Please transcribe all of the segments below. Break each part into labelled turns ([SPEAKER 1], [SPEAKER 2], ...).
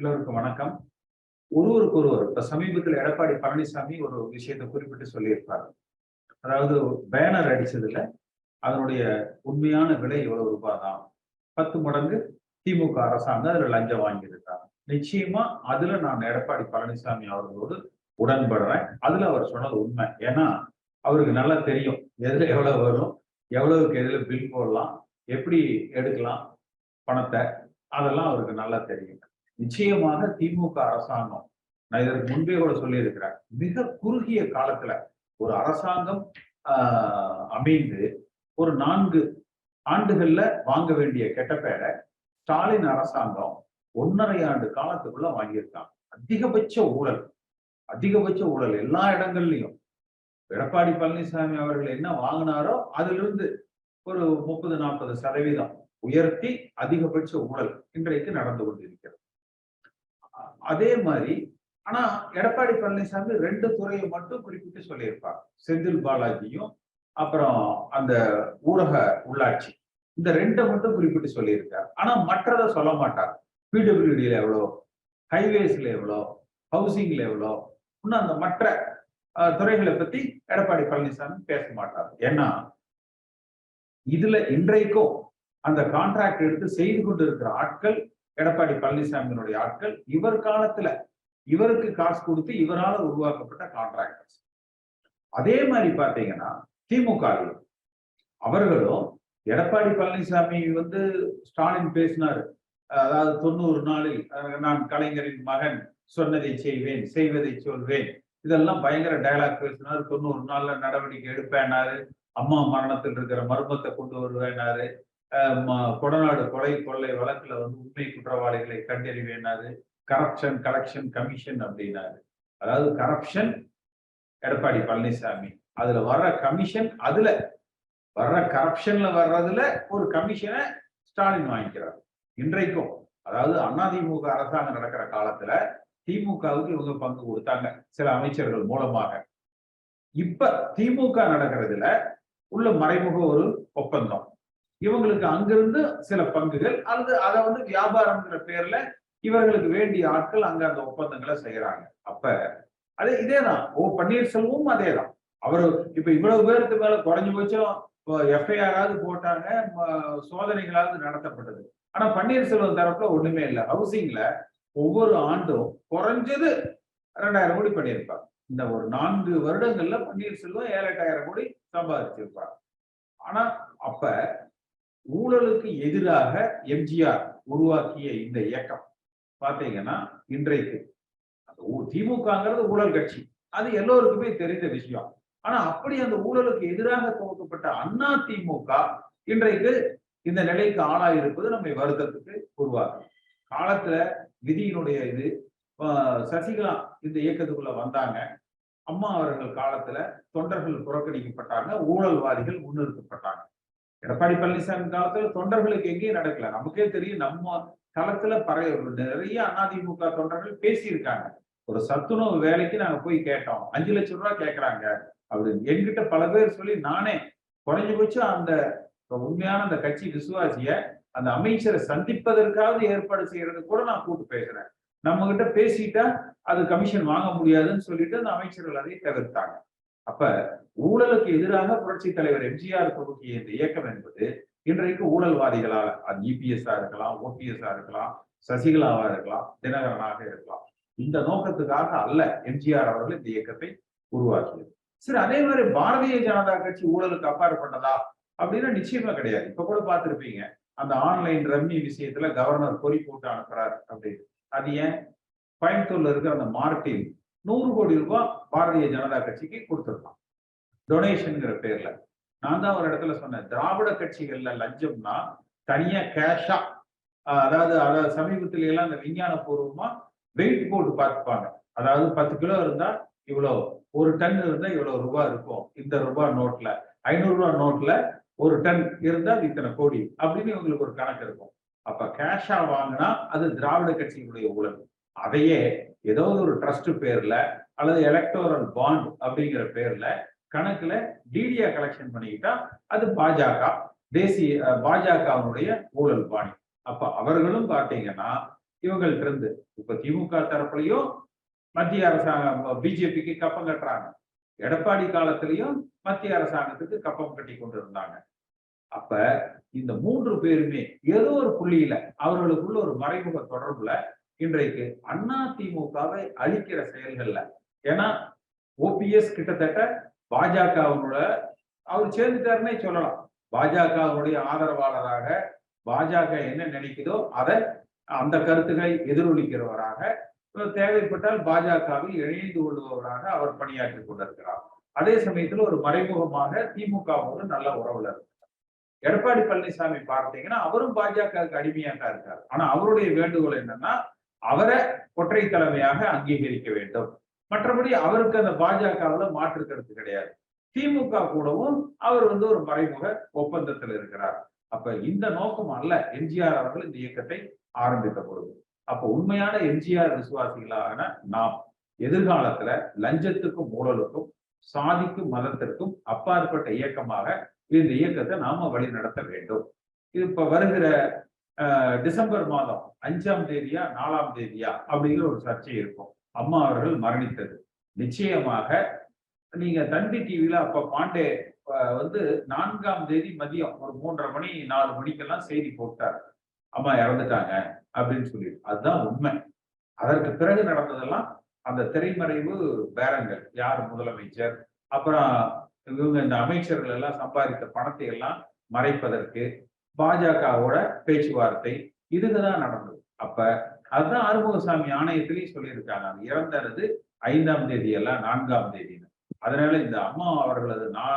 [SPEAKER 1] எல்லோருக்கும் வணக்கம். ஒருவருக்கு ஒருவர் இப்ப சமீபத்தில் எடப்பாடி பழனிசாமி ஒரு விஷயத்தை குறிப்பிட்டு சொல்லியிருப்பார். அதாவது பேனர் அடிச்சதுல அதனுடைய உண்மையான விலை எவ்வளவு ரூபாய் தான் பத்து மடங்கு திமுக அரசாங்கம் அதுல லஞ்சம் வாங்கியிருக்காங்க நிச்சயமா அதுல நான் எடப்பாடி பழனிசாமி அவர்களோடு உடன்படுறேன். அதுல அவர் சொன்னது உண்மை. ஏன்னா அவருக்கு நல்லா தெரியும் எதுல எவ்வளவு வரும் எவ்வளவுக்கு எதுல பில் போடலாம் எப்படி எடுக்கலாம் பணத்தை அதெல்லாம் அவருக்கு நல்லா தெரியும். நிச்சயமாக திமுக அரசாங்கம் நான் இதற்கு முன்பே கூட சொல்லியிருக்கிறேன் மிக குறுகிய காலத்துல ஒரு அரசாங்கம் ஆஹ் அமைந்து ஒரு நான்கு ஆண்டுகள்ல வாங்க வேண்டிய கெட்ட பேரை ஸ்டாலின் அரசாங்கம் ஒன்னரை ஆண்டு காலத்துக்குள்ள வாங்கியிருக்காங்க அதிகபட்ச ஊழல் அதிகபட்ச ஊழல் எல்லா இடங்கள்லையும். எடப்பாடி பழனிசாமி அவர்கள் என்ன வாங்கினாரோ அதிலிருந்து ஒரு முப்பது நாற்பது சதவீதம் உயர்த்தி அதிகபட்ச ஊழல் இன்றைக்கு நடந்து கொண்டிருக்கிறது அதே மாதிரி ஆனா எடப்பாடி பழனிசாமி ரெண்டு துறையை மட்டும் குறிப்பிட்டு சொல்லியிருப்பார். செந்தில் பாலாஜியும் அப்புறம் அந்த ஊரக உள்ளாட்சி. இந்த ரெண்டை மட்டும் குறிப்பிட்டு சொல்லியிருக்கார். ஆனா மற்றதை சொல்ல மாட்டார். பிடபிள்யூடியில எவ்வளோ? ஹைவேஸ்ல எவ்வளோ? ஹவுசிங்ல எவ்வளோ? இன்னும் அந்த மற்ற துறைகளை பத்தி எடப்பாடி பழனிசாமி பேச மாட்டார். ஏன்னா இதுல இன்றைக்கும் அந்த கான்ட்ராக்ட் எடுத்து செய்து கொண்டு இருக்கிற ஆட்கள் எடப்பாடி பழனிசாமியினுடைய ஆட்கள் இவர் காலத்துல இவருக்கு காசு கொடுத்து இவரால் உருவாக்கப்பட்ட கான்ட்ராக்டர்ஸ் அதே மாதிரி பாத்தீங்கன்னா திமுக அவர்களும் எடப்பாடி பழனிசாமி வந்து ஸ்டாலின் பேசினாரு. அதாவது தொண்ணூறு நாளில் நான் கலைஞரின் மகன் சொன்னதை செய்வேன் செய்வதை சொல்வேன். இதெல்லாம் பயங்கர டைலாக் பேசினாரு. தொண்ணூறு நாள்ல நடவடிக்கை எடுப்பேனாரு அம்மா மரணத்தில் இருக்கிற மர்மத்தை கொண்டு வருவேனாரு கொடநாடு கொலை கொள்ளை வழக்குல வந்து உண்மை குற்றவாளிகளை கண்டறிவேனாரு கரப்ஷன் கலெக்ஷன் கமிஷன் அப்படின்னாரு அதாவது கரப்ஷன் எடப்பாடி பழனிசாமி. அதுல வர்ற கமிஷன் அதுல வர்ற கரப்ஷன்ல வர்றதுல ஒரு கமிஷனை ஸ்டாலின் வாங்கிக்கிறார். இன்றைக்கும் அதாவது அதிமுக அரசாங்கம் நடக்கிற காலத்துல திமுகவுக்கு இவங்க பங்கு கொடுத்தாங்க சில அமைச்சர்கள் மூலமாக. இப்ப திமுக நடக்கிறதுல உள்ள மறைமுக ஒரு ஒப்பந்தம். இவங்களுக்கு அங்கிருந்து சில பங்குகள் அல்லது அதை வந்து வியாபாரம்ங்கிற பேர்ல இவர்களுக்கு வேண்டிய ஆட்கள் அங்க அந்த ஒப்பந்தங்களை செய்யறாங்க. அப்ப அது இதேதான். ஓ பன்னீர்செல்வமும் அதேதான். அவரு இப்ப இவ்வளவு பேருக்கு மேல குறைஞ்சபட்சம் எஃப்ஐஆராவது போட்டாங்க சோதனைகளாவது நடத்தப்பட்டது. ஆனா பன்னீர்செல்வம் தரப்புல ஒண்ணுமே இல்லை. ஹவுசிங்ல ஒவ்வொரு ஆண்டும் குறைஞ்சது ரெண்டாயிரம் கோடி பண்ணியிருப்பாங்க. இந்த ஒரு நான்கு வருடங்கள்ல பன்னீர்செல்வம் ஏழு எட்டாயிரம் கோடி சம்பாதிச்சிருப்பாங்க. ஆனா அப்ப ஊழலுக்கு எதிராக எம்ஜிஆர் உருவாக்கிய இந்த இயக்கம் பார்த்தீங்கன்னா இன்றைக்கு. திமுகங்கிறது ஊழல் கட்சி. அது எல்லோருக்குமே தெரிந்த விஷயம். ஆனா அப்படி அந்த ஊழலுக்கு எதிராக துவக்கப்பட்ட அண்ணா திமுக இன்றைக்கு இந்த நிலைக்கு ஆளாயிருப்பது நம்மை வருத்தத்துக்கு உருவாகும் காலத்துல விதியினுடைய இது சசிகலா இந்த இயக்கத்துக்குள்ள வந்தாங்க. அம்மா அவர்கள் காலத்துல தொண்டர்கள் புறக்கணிக்கப்பட்டாங்க ஊழல்வாதிகள் முன்னிறுத்தப்பட்டாங்க. எடப்பாடி பழனிசாமி காலத்துல தொண்டர்களுக்கு எங்கேயும் நடக்கல. நமக்கே தெரியும் நம்ம தளத்துல பறைய நிறைய அதிமுக தொண்டர்கள் பேசியிருக்காங்க. ஒரு சத்துணவு வேலைக்கு நாங்க போய் கேட்டோம். அஞ்சு லட்சம் ரூபாய் கேட்கறாங்க அப்படின்னு. என்கிட்ட பல பேர் சொல்லி நானே குறைஞ்சபட்சம் அந்த உண்மையான அந்த கட்சி விசுவாசிய அந்த அமைச்சரை சந்திப்பதற்காவது ஏற்பாடு செய்யறது கூட நான் கூட்டு பேசுறேன். நம்ம கிட்ட பேசிட்டா அது கமிஷன் வாங்க முடியாதுன்னு சொல்லிட்டு அந்த அமைச்சர்கள் அதை தவிர்த்தாங்க. அப்ப ஊழலுக்கு எதிராக புரட்சி தலைவர் எம்ஜிஆர் துவக்கிய இந்த இயக்கம் என்பது இன்றைக்கு ஊழல்வாதிகளால் அது இபிஎஸ்ஆ இருக்கலாம் ஓபிஎஸ்ஆ இருக்கலாம் சசிகலாவா இருக்கலாம் தினகரனாக இருக்கலாம். இந்த நோக்கத்துக்காக அல்ல எம்ஜிஆர் அவர்கள் இந்த இயக்கத்தை உருவாக்கியது. சரி அதே மாதிரி பாரதிய ஜனதா கட்சி ஊழலுக்கு அப்பாற்பட்டதா அப்படின்னா நிச்சயமா கிடையாது. இப்ப கூட பார்த்திருப்பீங்க அந்த ஆன்லைன் ரம்மி விஷயத்துல கவர்னர் பொறி போட்டு அனுப்புறாரு அப்படின்னு. அது ஏன்? கோயம்புத்தூர்ல இருக்கிற அந்த மார்ட்டின் நூறு கோடி ரூபாய் பாரதிய ஜனதா கட்சிக்கு கொடுத்துருக்கான். டொனேஷன்ங்கிற பேர்ல. நான் தான் ஒரு இடத்துல சொன்னேன். திராவிட கட்சிகள்ல லஞ்சம்னா தனியா கேஷா அதாவது அதாவது சமீபத்துல எல்லாம் அந்த விஞ்ஞான பூர்வமா வெயிட் போட்டு பார்த்துப்பாங்க. அதாவது பத்து கிலோ இருந்தா இவ்வளவு ஒரு டன் இருந்தா இவ்வளவு ரூபாய் இருக்கும். இந்த ரூபாய் நோட்ல ஐநூறு ரூபாய் நோட்ல ஒரு டன் இருந்தா இத்தனை கோடி அப்படின்னு இவங்களுக்கு ஒரு கணக்கு இருக்கும். அப்ப கேஷா வாங்கினா அது திராவிட கட்சியினுடைய உலகம். அதையே ஏதோ ஒரு ட்ரஸ்ட் பேர்ல அல்லது எலக்டோரல் பாண்ட் அப்படிங்கிற பேர்ல கணக்குல டிடியா கலெக்ஷன் பண்ணிக்கிட்டா அது பாஜக தேசிய பாஜகவினுடைய ஊழல் பாணி அப்ப அவர்களும் பார்த்தீங்கன்னா இவங்கள்ட்ட இருந்து இப்ப திமுக தரப்புலையும் மத்திய அரசாங்கம் பிஜேபிக்கு கப்பம் கட்டுறாங்க. எடப்பாடி காலத்திலையும் மத்திய அரசாங்கத்துக்கு கப்பம் கட்டி கொண்டு இருந்தாங்க அப்ப இந்த மூன்று பேருமே ஏதோ ஒரு புள்ளியில அவர்களுக்குள்ள ஒரு மறைமுக தொடர்புல இன்றைக்கு அண்ணா திமுகவை அழிக்கிற செயல்கள்ல ஏன்னா ஓபிஎஸ் கிட்டத்தட்ட பாஜகவினோட அவர் சேர்ந்துட்டாருன்னே சொல்லலாம். பாஜகவுடைய ஆதரவாளராக பாஜக என்ன நினைக்குதோ அதை அந்த கருத்துக்களை எதிரொலிக்கிறவராக தேவைப்பட்டால் பாஜகவில் இணைந்து கொள்பவராக அவர் பணியாற்றி கொண்டிருக்கிறார். அதே சமயத்துல ஒரு மறைமுகமாக திமுகவோடு நல்ல உறவுல இருக்கு எடப்பாடி பழனிசாமி பார்த்தீங்கன்னா அவரும் பாஜகவுக்கு அடிமையாக தான் இருக்காரு. ஆனா அவருடைய வேண்டுகோள் என்னன்னா அவரை ஒற்றை தலைமையாக அங்கீகரிக்க வேண்டும். மற்றபடி அவருக்கு அந்த பாஜகவில் மாற்று கருத்து கிடையாது. திமுக கூடவும் அவர் வந்து ஒரு மறைமுக ஒப்பந்தத்தில் இருக்கிறார். அப்ப இந்த நோக்கம் அல்ல எம்ஜிஆர் அவர்கள் இந்த இயக்கத்தை ஆரம்பித்த பொழுது அப்ப உண்மையான எம்ஜிஆர் விசுவாசிகளான நாம் எதிர்காலத்துல லஞ்சத்துக்கும் ஊழலுக்கும் சாதிக்கும் மதத்திற்கும் அப்பாற்பட்ட இயக்கமாக இந்த இயக்கத்தை நாம வழி நடத்த வேண்டும். இது இப்ப வருகிற டிசம்பர் மாதம் அஞ்சாம் தேதியா நாலாம் தேதியா அப்படிங்கிற ஒரு சர்ச்சை இருக்கும். அம்மா அவர்கள் மரணித்தது. நிச்சயமாக நீங்க தந்தி டிவியில அப்ப பாண்டே வந்து நான்காம் தேதி மதியம் ஒரு மூன்றரை மணி நாலு மணிக்கெல்லாம் செய்தி போட்டார். அம்மா இறந்துட்டாங்க அப்படின்னு சொல்லி அதுதான் உண்மை. அதற்கு பிறகு நடந்ததெல்லாம் அந்த திரைமறைவு பேரங்கள். யார் முதலமைச்சர்? அப்புறம் இவங்க இந்த அமைச்சர்கள் எல்லாம் சம்பாதித்த பணத்தை எல்லாம் மறைப்பதற்கு பாஜகவோட பேச்சுவார்த்தை இதுதான் நடந்தது. அப்ப அதுதான் ஆறுமுகசாமி ஆணையத்திலையும் சொல்லியிருக்காங்க. அது இறந்தது ஐந்தாம் தேதி அல்ல நான்காம் தேதின்னு. அதனால இந்த அம்மா அவர்களது நா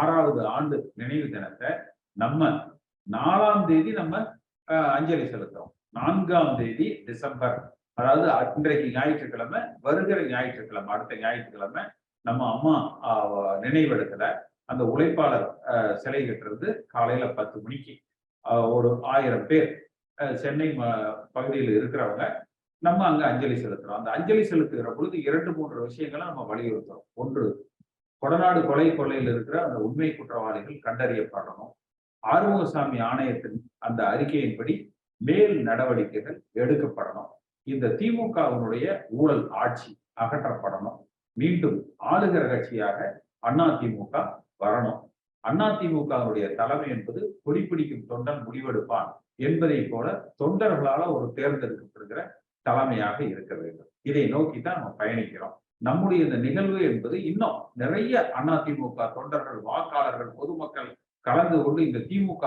[SPEAKER 1] ஆறாவது ஆண்டு நினைவு தினத்தை நம்ம நாலாம் தேதி நம்ம அஞ்சலி செலுத்துறோம். நான்காம் தேதி டிசம்பர். அதாவது இன்றைக்கு ஞாயிற்றுக்கிழமை வருகிற ஞாயிற்றுக்கிழமை அடுத்த ஞாயிற்றுக்கிழமை நம்ம அம்மா நினைவிடத்துல அந்த உழைப்பாளர் சிலை கட்டுறது காலையில பத்து மணிக்கு. ஒரு ஆயிரம் பேர் சென்னை பகுதியில் இருக்கிறவங்க நம்ம அங்க அஞ்சலி செலுத்துறோம். அந்த அஞ்சலி செலுத்துகிற பொழுது இரண்டு மூன்று விஷயங்களை நம்ம வலியுறுத்துறோம். ஒன்று கொடநாடு கொலை கொள்ளையில் இருக்கிற அந்த உண்மை குற்றவாளிகள் கண்டறியப்படணும். ஆறுமுகசாமி ஆணையத்தின் அந்த அறிக்கையின்படி மேல் நடவடிக்கைகள் எடுக்கப்படணும். இந்த திமுகவினுடைய ஊழல் ஆட்சி அகற்றப்படணும். மீண்டும் ஆளுகிற கட்சியாக அண்ணா திமுக வரணும். அண்ணா திமுகவுடைய தலைமை என்பது கொடிப்பிடிக்கும் தொண்டன் முடிவெடுப்பான் என்பதை போல தொண்டர்களால ஒரு தேர்ந்தெடுக்கப்படுகிற தலைமையாக இருக்க வேண்டும். இதை நோக்கி தான் நம்ம பயணிக்கிறோம். நம்முடைய இந்த நிகழ்வு என்பது இன்னும் நிறைய அதிமுக தொண்டர்கள் வாக்காளர்கள் பொதுமக்கள் கலந்து கொண்டு இந்த திமுக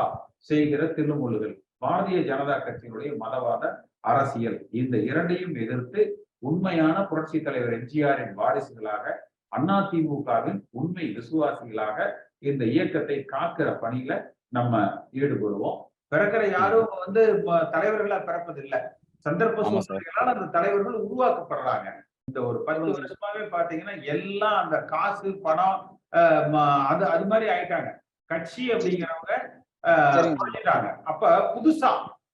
[SPEAKER 1] செய்கிற திருமுழுகள் பாரதிய ஜனதா கட்சியினுடைய மதவாத அரசியல். இந்த இரண்டையும் எதிர்த்து உண்மையான புரட்சி தலைவர் எம்ஜிஆரின் வாரிசுகளாக அதிமுகவின் உண்மை விசுவாசிகளாக இந்த இயக்கத்தை காக்கிற பணியில நம்ம ஈடுபடுவோம். பிறக்கிற யாரும் வந்து தலைவர்களா பிறப்பதில்லை. சந்தர்ப்ப சூழ்நிலைகளால் அந்த தலைவர்கள் உருவாக்கப்படுறாங்க. இந்த ஒரு பத்து வருஷமாவே பாத்தீங்கன்னா எல்லாம் அந்த காசு பணம் அது அது மாதிரி ஆயிட்டாங்க. கட்சி அப்படிங்கிறவங்க பண்ணிட்டாங்க அப்ப புதுசா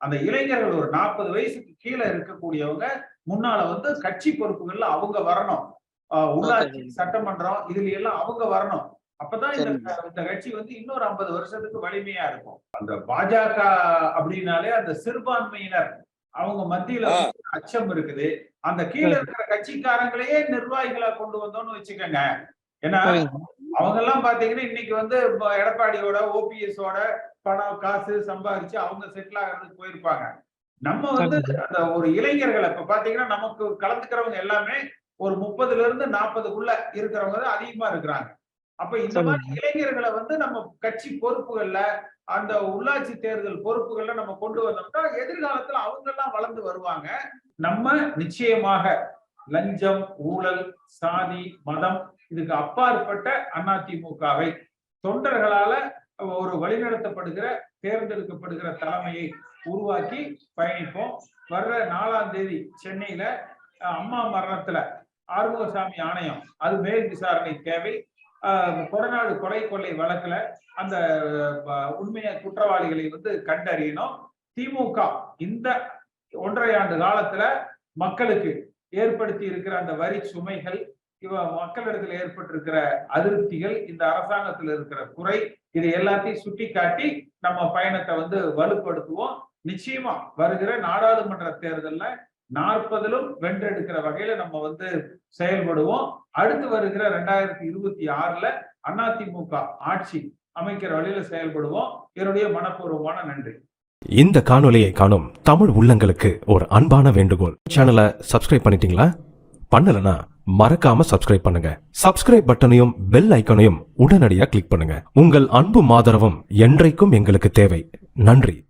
[SPEAKER 1] அந்த இளைஞர்கள் ஒரு நாற்பது வயசுக்கு கீழே இருக்கக்கூடியவங்க முன்னால வந்து கட்சி பொறுப்புகள்ல அவங்க வரணும். உள்ளாட்சி சட்டமன்றம் இதுல எல்லாம் அவங்க வரணும். அப்பதான் இந்த கட்சி வந்து இன்னொரு ஐம்பது வருஷத்துக்கு வலிமையா இருக்கும். அந்த பாஜக அப்படின்னாலே அந்த சிறுபான்மையினர் அவங்க மத்தியில அச்சம் இருக்குது. அந்த கீழே இருக்கிற கட்சிக்காரங்களையே நிர்வாகிகளா கொண்டு வந்தோம்னு வச்சுக்கோங்க. ஏன்னா அவங்க எல்லாம் பாத்தீங்கன்னா இன்னைக்கு வந்து எடப்பாடியோட ஓபிஎஸோட பணம் காசு சம்பாதிச்சு அவங்க செட்டில் ஆகிறதுக்கு போயிருப்பாங்க. நம்ம வந்து அந்த ஒரு இளைஞர்களை இப்ப பாத்தீங்கன்னா நமக்கு கலந்துக்கிறவங்க எல்லாமே ஒரு முப்பதுல இருந்து நாற்பதுக்குள்ள இருக்கிறவங்க தான் அதிகமா இருக்கிறாங்க. அப்ப இந்த மாதிரி இளைஞர்களை வந்து நம்ம கட்சி பொறுப்புகள்ல அந்த உள்ளாட்சி தேர்தல் பொறுப்புகள்ல நம்ம கொண்டு வந்தோம்னா எதிர்காலத்துல அவங்க எல்லாம் வளர்ந்து வருவாங்க. நம்ம நிச்சயமாக லஞ்சம் ஊழல் சாதி மதம் இதுக்கு அப்பாற்பட்ட அதிமுகவை தொண்டர்களால ஒரு வழிநடத்தப்படுகிற தேர்ந்தெடுக்கப்படுகிற தலைமையை உருவாக்கி பயணிப்போம். வர்ற நாலாம் தேதி சென்னையில அம்மா மரணத்துல ஆறுமுகசாமி ஆணையம் அது மேல் விசாரணை தேவை. கொடநாடு கொலை கொள்ளை வழக்குல அந்த உண்மைய குற்றவாளிகளை வந்து கண்டறியணும். திமுக இந்த ஒன்றரை ஆண்டு காலத்துல மக்களுக்கு ஏற்படுத்தி இருக்கிற அந்த வரி சுமைகள் இவ மக்களிடத்தில் ஏற்பட்டிருக்கிற அதிருப்திகள் இந்த அரசாங்கத்தில் இருக்கிற குறை இதை எல்லாத்தையும் சுட்டி காட்டி நம்ம பயணத்தை வந்து வலுப்படுத்துவோம். நிச்சயமா வருகிற நாடாளுமன்ற தேர்தல்ல நாற்பதிலும் வென்றெடுக்கிற வகையில நம்ம வந்து செயல்படுவோம். அடுத்து வருகிற ரெண்டாயிரத்தி இருபத்தி ஆறுல அதிமுக ஆட்சி அமைக்கிற வழியில செயல்படுவோம். என்னுடைய மனப்பூர்வமான நன்றி.
[SPEAKER 2] இந்த காணொளியை காணும் தமிழ் உள்ளங்களுக்கு ஒரு அன்பான வேண்டுகோள். சேனலை சப்ஸ்கிரைப் பண்ணிட்டீங்களா? பண்ணலனா மறக்காம சப்ஸ்கிரைப் பண்ணுங்க. சப்ஸ்கிரைப் பட்டனையும் பெல் ஐக்கனையும் உடனடியாக கிளிக் பண்ணுங்க. உங்கள் அன்பும் ஆதரவும் என்றைக்கும் எங்களுக்கு தேவை. நன்றி.